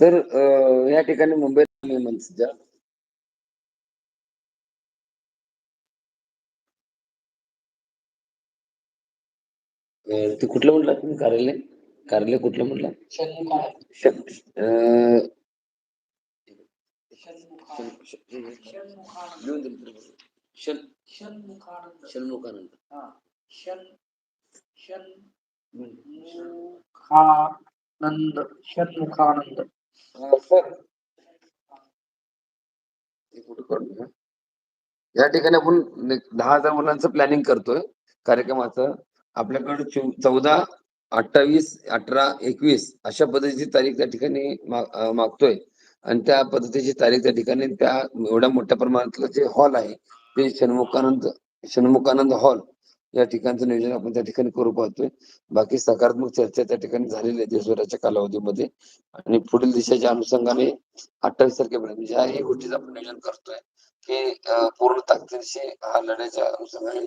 तर या ठिकाणी मुंबईत मी सध्या. ते कुठलं म्हटलं तुम्ही? कार्यालय? कार्यालय कुठलं म्हटलं? षण्मुखानंद षण्मुखानंद षण्मुखानंद सर. कुठं या ठिकाणी आपण दहा हजार मुलांचं प्लॅनिंग करतोय. कार्यक्रमाचं. आपल्याकडे चौदा अठ्ठावीस अठरा एकवीस अशा पद्धतीची तारीख त्या ठिकाणी मागतोय. आणि त्या पद्धतीची तारीख त्या ठिकाणी त्या एवढ्या मोठ्या प्रमाणातलं जे हॉल आहे ते षण्मुखानंद षण्मुखानंद हॉल. या ठिकाणचं नियोजन आपण त्या ठिकाणी करू पाहतोय. बाकी सकारात्मक चर्चा त्या ठिकाणी झालेली आहे दिवसभराच्या कालावधीमध्ये. आणि पुढील दिशेच्या अनुषंगाने अठ्ठावीस तारखेपर्यंत म्हणजे ह्या गोष्टीचं आपण नियोजन करतोय की पूर्ण ताकदीशी हा लढ्याच्या अनुषंगाने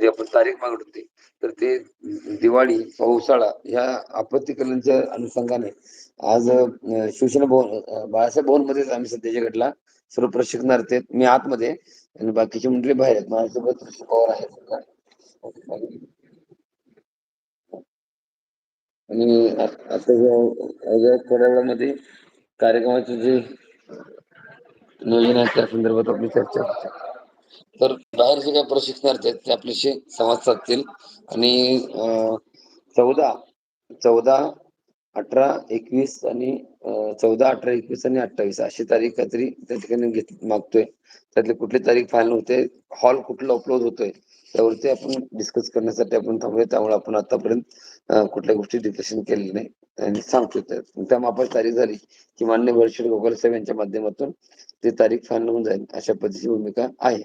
जे आपण तारीख मागत होती तर ते दिवाळी पावसाळा ह्या आपत्तीकालीनच्या अनुषंगाने आज शिवसेना भवन बाळासाहेब भवन मध्येच आम्ही सध्याच्या घडला सर्व प्रशिक्षणार्थी मी आतमध्ये आणि बाकीचे मंडळी बाहेर आहेत. माझ्यासोबत पवार आहेत आणि आता ज्या- थोड्या वेळामध्ये कार्यक्रमाचे जे नियोजन आहे त्या संदर्भात आपली चर्चा होते. तर बाहेर जे काही प्रशिक्षणार्थी आहेत ते आपल्याशी संवाद साधतील. आणि चौदा चौदा अठरा एकवीस आणि चौदा अठरा एकवीस आणि अठ्ठावीस अशी तारीख काहीतरी त्या ठिकाणी घेत मागतोय. त्यातली कुठली तारीख फायनल होते हॉल कुठला उपलब्ध होतोय त्यावरती आपण डिस्कस करण्यासाठी आपण थांबूया. त्यामुळे आपण आतापर्यंत कुठल्या गोष्टी डिस्कशन केलेली नाही आणि सांगतो त्या त्या मापाची तारीख झाली की मान्य वर्षीय गोपाल साहेब यांच्या माध्यमातून ती तारीख फायनल होऊन जाईल अशा पद्धतीची भूमिका आहे.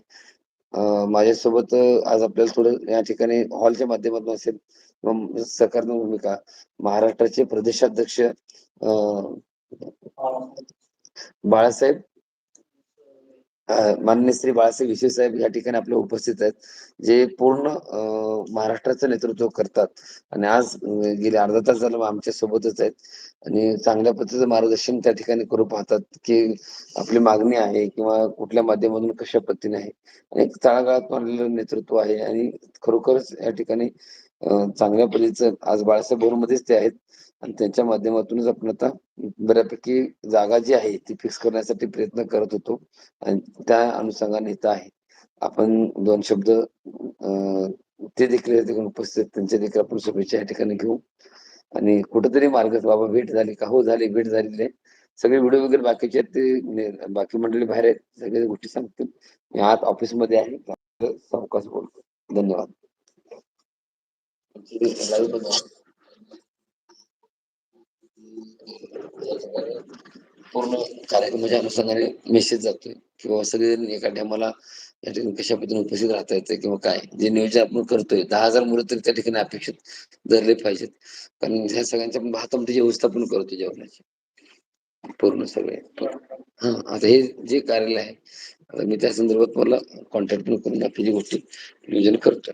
माझ्यासोबत आज आपल्याला थोडं या ठिकाणी हॉलच्या माध्यमातून असेल सकारात्मक भूमिका. महाराष्ट्राचे प्रदेशाध्यक्ष बाळासाहेब माननीय श्री बाळासाहेब विशे साहेब या ठिकाणी आपले उपस्थित आहेत जे पूर्ण महाराष्ट्राचं नेतृत्व करतात. आणि आज गेले अर्धा तास झालं आमच्या सोबतच आहेत. आणि चांगल्या पद्धतीचं मार्गदर्शन त्या ठिकाणी करू पाहतात की आपली मागणी आहे किंवा कुठल्या माध्यमातून कशा पद्धतीने आहे. आणि तळागाळात मानलेलं नेतृत्व आहे आणि खरोखरच या ठिकाणी चांगल्या पद्धतीचं आज बाळासाहेब बोरमध्येच ते आहेत. आणि त्यांच्या माध्यमातूनच आपण आता बऱ्यापैकी जागा जी आहे ती फिक्स करण्यासाठी प्रयत्न करत होतो. आणि त्या अनुषंगाने इथं आहे. आपण दोन शब्द ते देखील उपस्थित त्यांच्या देखील आपण शुभेच्छा या ठिकाणी घेऊ. आणि कुठेतरी मार्ग बाबा भेट झाली का? हो झाली. भेट झालेली आहे. सगळे व्हिडिओ वगैरे बाकीचे आहेत ते बाकी मंडळी बाहेर आहेत. सगळ्या गोष्टी सांगतील. मी आत ऑफिसमध्ये आहे. सावकाश बोलतो. धन्यवाद. पूर्ण कार्यक्रमाच्या म्हणजे अनुषंगाने मेसेज जातोय. किंवा सगळे एका टायमाला या ठिकाणी कशा पद्धतीने उपस्थित राहता येते किंवा काय? जे नियोजन आपण करतोय दहा हजार मुलं तरी त्या ठिकाणी अपेक्षित धरले पाहिजेत. कारण ह्या सगळ्यांच्या आपण भातामध्ये म्हणजे व्यवस्थापन करतो जेवणाची. पूर्ण सगळे. हा आता हे जे कार्यालय आहे आता मी त्या संदर्भात मला कॉन्टॅक्ट पण करून बाकीची गोष्टी नियोजन करतोय.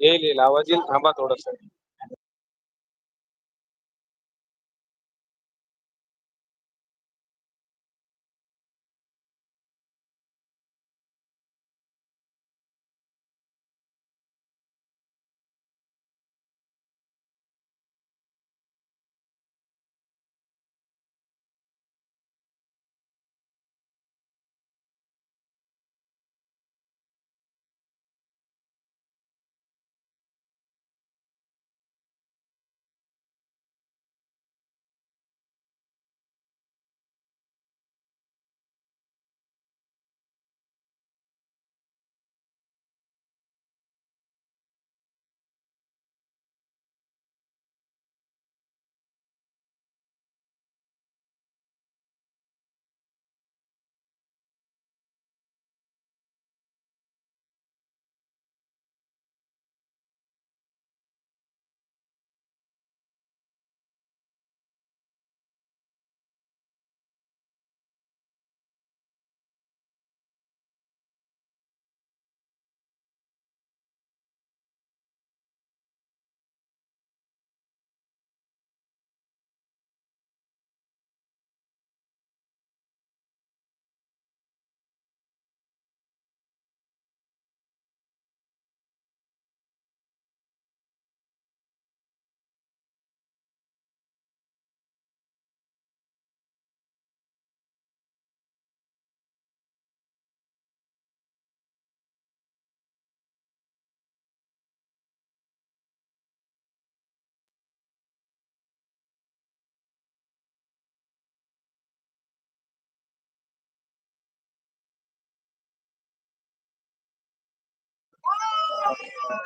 येईल येईल आवाज येईल थांबा थोडस.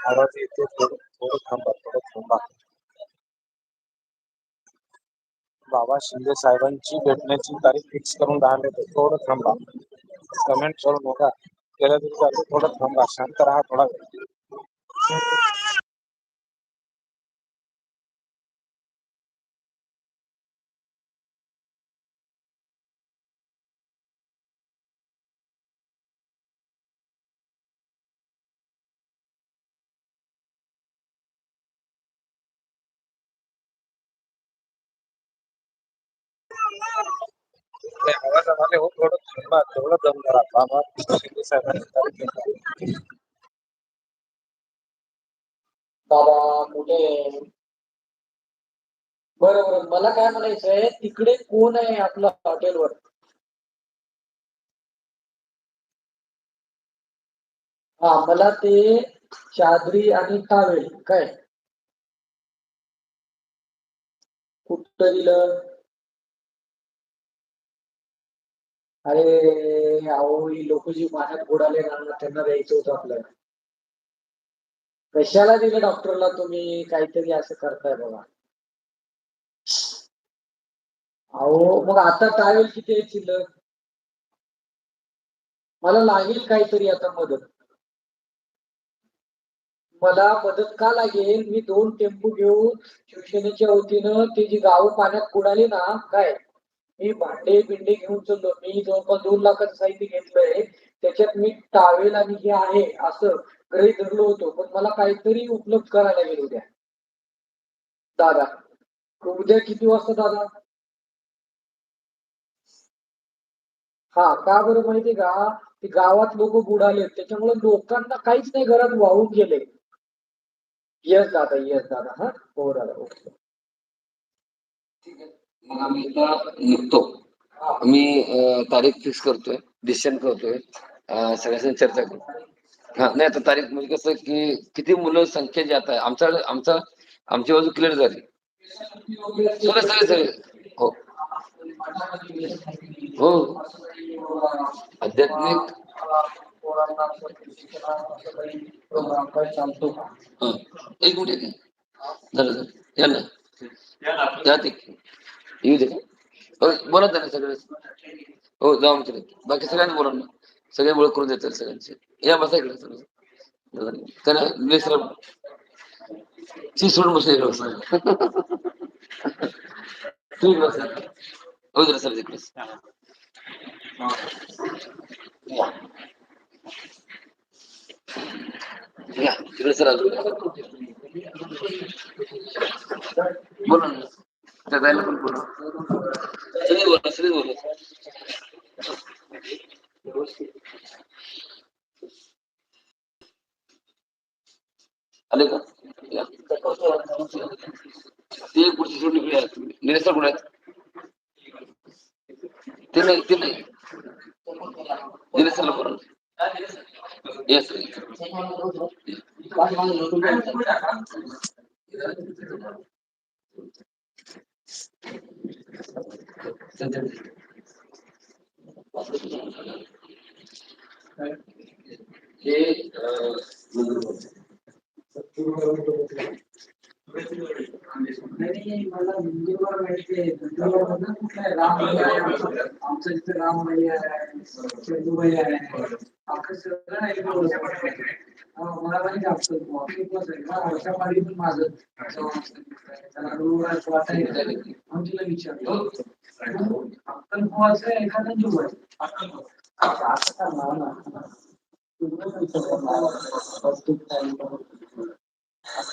आवाज येते थोडं थोडं थांबा थोडं थांबा बाबा शिंदे साहेबांची भेटण्याची तारीख फिक्स करून राहिले मिनिटं थोडं थांबा. कमेंट करू नका केलं तरी थोडं थांबा. शांत राहा थोडा वेळ हो थोडं थांबा थोडं जमणार बाबा शिंदे साहेबांची तारीख कुठे? आहे? मला काय म्हणायचंय तिकडे कोण आहे आपलं हॉटेलवर? हा मला ते चादरी आणि टावेल काय? कुठं दिलं? अरे अहो ही लोक जी पाण्यात बुडाले ना त्यांना द्यायचं होतं आपल्याला. कशाला दिलं डॉक्टरला तुम्ही काहीतरी असं करताय बघा. अहो मग आता टावेल किती आहे शिल्लक मला लागेल काहीतरी आता मदत. मला मदत का लागेल? मी दोन टेम्पो घेऊन शिवसेनेच्या वतीनं ते जी गावं पाण्यात बुडाली ना काय? मी भांडे बिंडे घेऊन चाललो. मी जवळपास दोन लाखाचं साहित्य घेतलंय. त्याच्यात मी टावेल आणि हे आहे असं गृहीत धरलो होतो. पण मला काहीतरी उपलब्ध करायला लागेल उद्या दादा उद्या किती वाजता दादा? हा का बरं माहितीये का? ते गावात लोक बुडाले. त्याच्यामुळे लोकांना काहीच नाही घरात वाहून गेले. येस दादा. येस दादा. हा? हो दादा. ओके. ठीक आहे. आम्ही निघतो. मी तारीख फिक्स करतोय डिसिजन करतोय अं, सगळ्यांशी चर्चा करतो हा नाही आता तारीख म्हणजे कसं की किती मुलं संख्या जी आता आमचा आमचा आमची बाजू क्लिअर झाली. सगळे सगळे सगळे. हो. हो. आध्यात्मिक. एक मिनिट. झालं झालं. या ना. या येऊ दे हो बोला ना सगळे हो जाऊ आमच्या बाकी सगळ्यांनी बोला ना सगळे ओळख करून देतात सगळ्यांचे या बसा इकडे सगळं त्याला विसर ची सोडून बसा इकडे बसा ठीक बसा हो जरा सर तिकडे या. या तिकडे सर अजून बोला ना त्या जायला पण बोला सगळे बोला सगळे बोला आले का या. ते एक गोष्टी सोडली इकडे या तुम्ही. निलेश सर कुठे आहेत ते नाही मला हिंदूवर माहिती आहे हिंदूवर कुठलं आहे राम आमचं इथे राम आहे चंदूबाई आहे आपलं सगळं आहे मला माहिती आपलं खूपच आहे पण माझं त्याला विचारलं आपण कोणाचं आहे एखादा जुळ आहे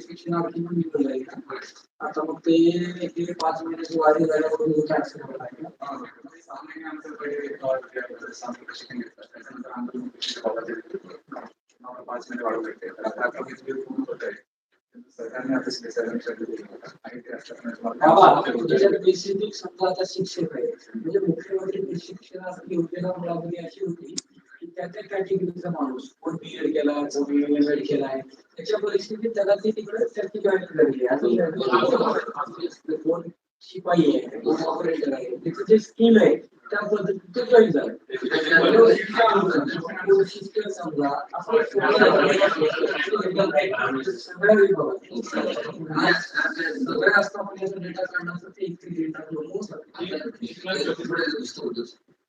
शिक्षणार्थी पण निघून जाईल का? आता मग ते गेले पाच महिन्याची आहे झाल्यावर टॅक्स त्याच्यात बेसिक समजा आता शिक्षक आहे म्हणजे मुख्यमंत्री प्रशिक्षणासाठी योजना मुलामध्ये अशी होती त्या त्या कॅटेगरीचा माणूस कोण बी एड केला कोण एम एड केलाय त्याच्या परिस्थितीत त्याला ते तिकडे त्याची जॉईन आणि कोण शिपाई आहे कोण ऑपरेटर आहे त्याचं जे स्किल आहे त्या पद्धतीत ते जॉईन झालं शिक्षण समजा आपण सगळ्या विभागात सगळ्या आस्थापनेचा डेटा काढण्याचं ते एक डेटा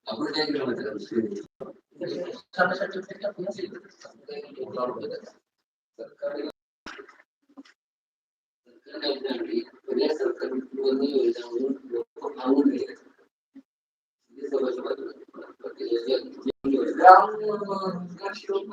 आपण काय केलं माहिती ग्राम रोजगार सेवक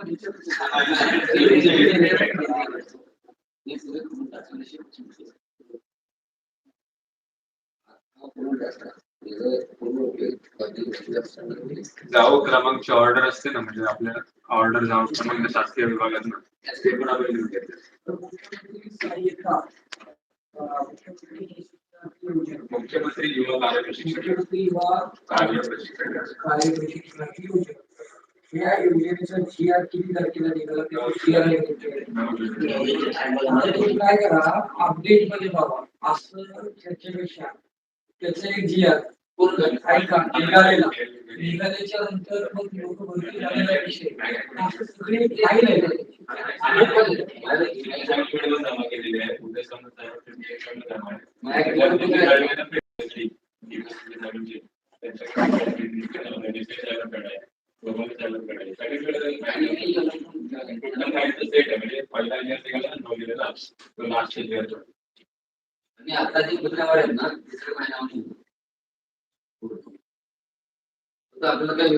जाऊ क्रमांकची ऑर्डर असते ना म्हणजे आपल्या ऑर्डर जाऊ क्रमांक शासकीय विभागात ते पण आपण लिहून घेतो. मुख्यमंत्री युवा कार्य प्रशिक्षण कार्य प्रशिक्षण या योजनेचा जी आर किती तारखेला निघाला? ते जी आर काय करा अपडेटमध्ये बाबा असं त्याच्यापेक्षा त्याचं एक जी निघालेला निघाल्याच्या नंतर मग लोक भरती झालेला विषय. असं सगळे फाईल आहे जमा आणि आता जी बुधवार आहेत ना तिसऱ्या महिन्यामध्ये आपल्याला काय? हे-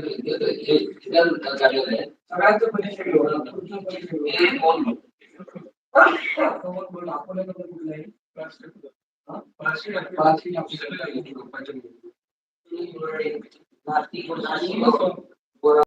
आहे. सगळ्यांचं तुमचं परिचय घेऊ हे कोण बघ? कवर बोल अकोल्याचं पण कुठलं आहे हा? पाचशे पाचशे नाशिक, नाशिक, बोरा-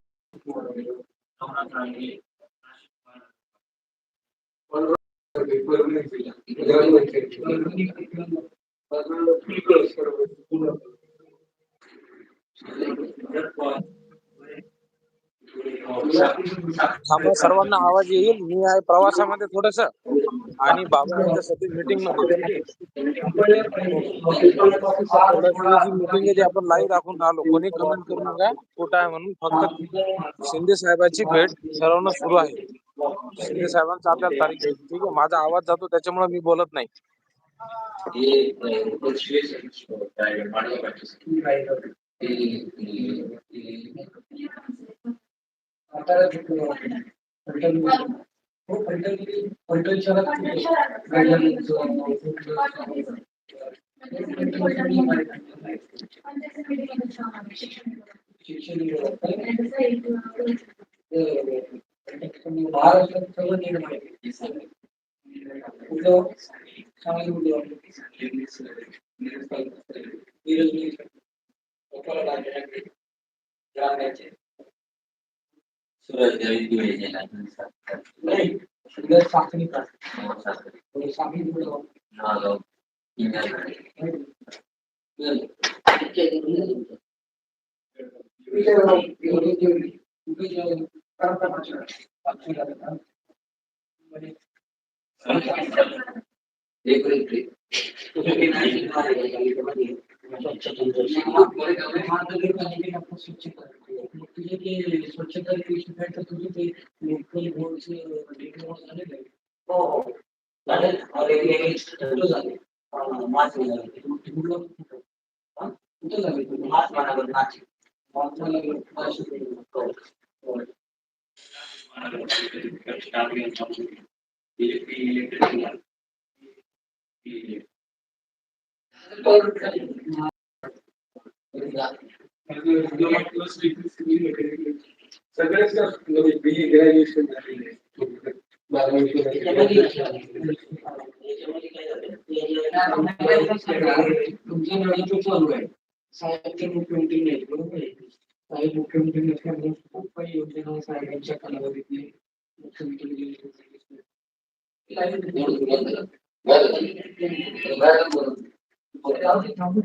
थांबा सर्वांना आवाज येईल. मी आहे प्रवासामध्ये थोडस. आणि बाबा मीटिंगमध्ये. मीटिंग आहे जी आपण लाईव्ह दाखवून आलो कोणी कमेंट करू नका. कुठं आहे म्हणून फक्त शिंदे साहेबांची भेट सर्वांना सुरू आहे. शिंदे साहेबांचा आपल्याला तारीख घ्यायची ठीक आहे. माझा आवाज जातो त्याच्यामुळे मी बोलत नाही. महाराष्ट्रात सगळं नीट माहिती कुठं चांगली कुठं नाही सगळं चाचणी करा चाचणी कुठं स्वच्छता ते हो झाले झाले कुठं झाले मार्च नाशिक मार्च महिन्यावर सगळ्याच ग्रॅज्युएशन तुमचं गणित चालू आहे साहेबचे मुख्यमंत्री नाही बरोबर आहे काही मुख्यमंत्री नसल्यामुळे खूप काही योजना साहेबांच्या कालावधीतले मुख्यमंत्री थांबू